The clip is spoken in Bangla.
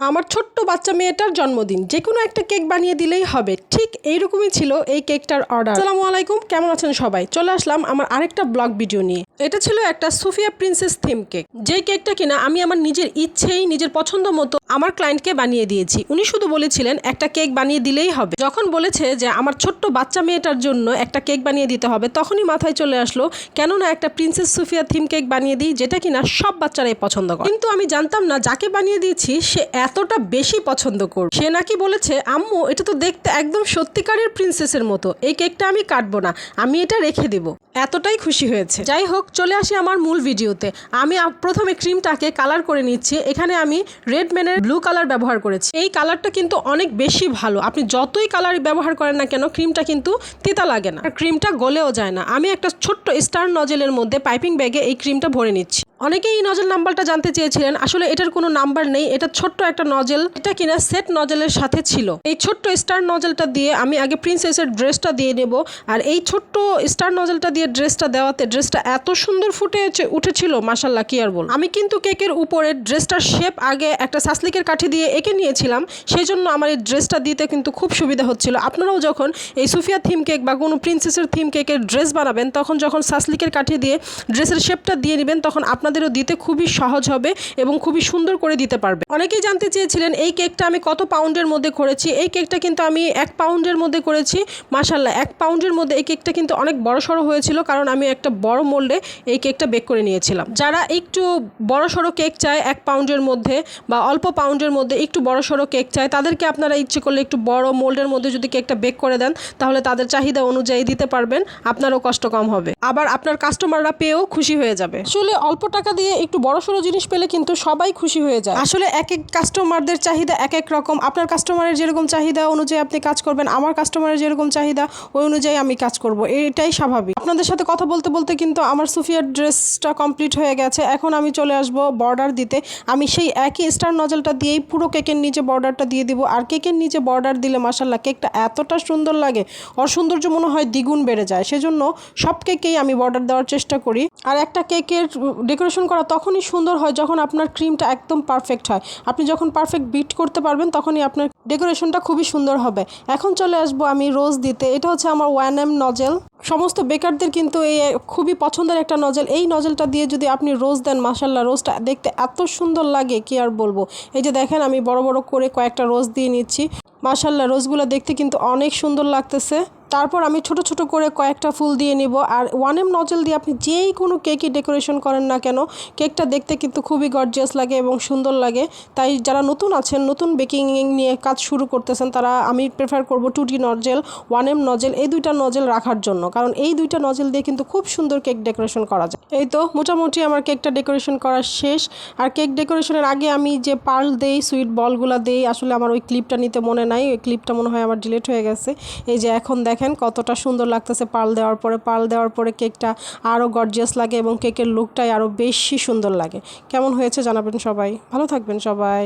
আমার ছোট্ট বাচ্চা মেয়েটার জন্মদিন। যে কোনো একটা কেক বানিয়ে দিলেই হবে। ঠিক এইরকমই ছিল এই কেকটার অর্ডার। আসসালামু আলাইকুম, কেমন আছেন সবাই? চলে আসলাম আমার আরেকটা ব্লগ ভিডিও নিয়ে। এটা ছিল একটা সুফিয়া প্রিন্সেস থিম কেক। যে কেকটা কিনা আমি আমার নিজের ইচ্ছেই, নিজের পছন্দ মতো আমার ক্লায়েন্টকে বানিয়ে দিয়েছি। উনি শুধু বলেছিলেন, একটা কেক বানিয়ে দিলেই হবে। যখন বলেছে যে, আমার ছোট্ট বাচ্চা মেয়েটার জন্য একটা কেক বানিয়ে দিতে হবে, তখনই মাথায় চলে আসলো, কেননা একটা প্রিন্সেস সুফিয়া থিম কেক বানিয়ে দিই, যেটা কিনা সব বাচ্চারাই পছন্দ করে। কিন্তু আমি জানতাম না, যাকে বানিয়ে দিয়েছি, সে এতটা বেশি পছন্দ করবে। সে নাকি বলেছে, আম্মু, এটা তো দেখতে একদম সত্যিকারের প্রিন্সেসের মতো। এই কেকটা আমি কাটবো না। আমি এটা রেখে দেব। এতটাই খুশি হয়েছে। যাই হোক চলে আসি আমার মূল ভিডিওতে। আমি প্রথমে ক্রিমটাকে কালার করে নিচ্ছি। এখানে আমি রেড ম্যানের ব্লু কালার ব্যবহার করেছি। এই কালারটা কিন্তু অনেক বেশি ভালো। আপনি যতই কালার ব্যবহার করেন না কেন, ক্রিমটা কিন্তু তিতা লাগে না। ক্রিমটা গলেও যায় না। আমি একটা ছোট্ট স্টার নজেলের মধ্যে পাইপিং ব্যাগে এই ক্রিমটা ভরে নিচ্ছি। অনেকেই এই নজেল নাম্বারটা জানতে চেয়েছিলেন। আসলে এটার কোনো নাম্বার নেই। এটা ছোট্ট একটা নজেল এটা কিনা সেট নজেলের সাথে ছিল। এই ছোট্ট স্টার নজেলটা দিয়ে আমি আগে প্রিন্সেসের ড্রেসটা দিয়ে নেব। আর এই ছোট্ট স্টার নজেলটা দিয়ে ড্রেসটা দেওয়াতে ড্রেসটা এত সুন্দর ফুটে উঠে- উঠেছিল মাসাল্লাহ কি আর বল আমি কিন্তু কেকের উপরে ড্রেসটার শেপ আগে একটা সাসলিকের কাঠি দিয়ে এঁকে নিয়েছিলাম সেই জন্য আমার এই ড্রেসটা দিতে কিন্তু খুব সুবিধা হচ্ছিল। আপনারাও যখন এই সুফিয়া থিম কেক বা কোনো প্রিন্সেসের থিম কেকের ড্রেস বানাবেন, তখন যখন সাসলিকের কাঠি দিয়ে ড্রেসের শেপটা দিয়ে নেবেন, তখন আপনাদেরও দিতে খুবই সহজ হবে এবং খুবই সুন্দর করে দিতে পারবে। অনেকেই জানতে চেয়েছিলেন, এই কেকটা আমি কত পাউন্ডের মধ্যে করেছি? এই কেকটা কিন্তু আমি এক পাউন্ডের মধ্যে করেছি মাসাল্লাহ এক পাউন্ডের মধ্যে এই কেকটা কিন্তু অনেক বড় সড়ো হয়েছিল। কারণ আমি একটা বড় মোল্ডে এই কেকটা বেক করে নিয়েছিলাম। যারা একটু বড় সড়ো কেক চায়, এক পাউন্ডের মধ্যে বা অল্প পাউন্ডের মধ্যে একটু বড় সড়ো কেক চায়, তাদেরকে আপনারা ইচ্ছে করলে একটু বড় মোল্ডের মধ্যে যদি কেকটা বেক করে দেন, তাহলে তাদের চাহিদা অনুযায়ী দিতে পারবেন, আপনারও কষ্ট কম হবে। আবার আপনার কাস্টমাররা পেয়েও খুশি হয়ে যাবে। আসলে অল্প টাকা দিয়ে একটু বড় সড়ো জিনিস পেলে কিন্তু সবাই খুশি হয়ে যায়। আসলে এক এক কাস্টমারদের চাহিদা এক এক রকম। আপনার কাস্টমারের যেরকম চাহিদা অনুযায়ী আপনি কাজ করবেন, আমার কাস্টমারের যেরকম চাহিদা, ওই অনুযায়ী আমি কাজ করব। এটাই স্বাভাবিক। আপনাদের সাথে কথা বলতে বলতে কিন্তু আমার সুফিয়ার ড্রেসটা কমপ্লিট হয়ে গেছে। এখন আমি চলে আসব বর্ডার দিতে। আমি সেই একই স্টার নজলটা দিয়েই পুরো কেকের নিচে বর্ডারটা দিয়ে দিব। আর কেকের নিচে বর্ডার দিলে মাসাল্লাহ কেকটা এতটা সুন্দর লাগে। ওর সৌন্দর্য মনে হয় দ্বিগুণ বেড়ে যায়। সেজন্য সব কেকেই আমি বর্ডার দেওয়ার চেষ্টা করি। আর একটা কেকের ডেকোরেশন করা তখনই সুন্দর হয় যখন আপনার ক্রিমটা একদম পারফেক্ট হয়। আপনি যখন পারফেক্ট বিট করতে পারবেন, তখনই আপনার ডেকোরেশনটা খুবই সুন্দর হবে। এখন চলে আসব আমি রোজ দিতে। এটা হচ্ছে আমার ওয়ান এম নজেল সমস্ত বেকারদের কিন্তু এই খুবই পছন্দের একটা নজল এই নজলটা দিয়ে যদি আপনি রোজ দেন মাসাল্লাহ রোজটা দেখতে এত সুন্দর লাগে, কি আর বলব? এই যে দেখেন, আমি বড় বড় করে কয়েকটা রোজ দিয়ে নিচ্ছি। মাসাল্লাহ রোজগুলো দেখতে কিন্তু অনেক সুন্দর লাগতেছে। তারপর আমি ছোট ছোট করে কয়েকটা ফুল দিয়ে নিব। আর ওয়ান এম নজল দিয়ে আপনি যেই কোনো কেকই ডেকোরেশন করেন না কেন, কেকটা দেখতে কিন্তু খুবই গর্জিয়াস লাগে এবং সুন্দর লাগে। তাই যারা নতুন আছেন, নতুন বেকিং নিয়ে কাজ শুরু করতেছেন, তারা আমি প্রেফার করব two D nozzle one M nozzle, এই দুইটা নজেল রাখার জন্য। কারণ এই দুইটা নজেল দিয়ে কিন্তু খুব সুন্দর কেক ডেকোরেশন করা যায়। এই তো মোটামুটি আমার কেকটা ডেকোরেশন করা শেষ। আর কেক ডেকোরেশনের আগে আমি যে পার্ল দেই, সুইট বলগুলা দেই, আসলে আমার ওই ক্লিপটা নিতে মনে নাই, ওই ক্লিপটা মনে হয় আমার ডিলেট হয়ে গেছে। এই যে এখন দেখেন কতটা সুন্দর লাগতেছে পাল দেওয়ার পরে। পাল দেওয়ার পরে কেকটা আরও গর্জিয়াস লাগে এবং কেকের লুকটাই আরও বেশি সুন্দর লাগে। কেমন হয়েছে জানাবেন সবাই। ভালো থাকবেন সবাই।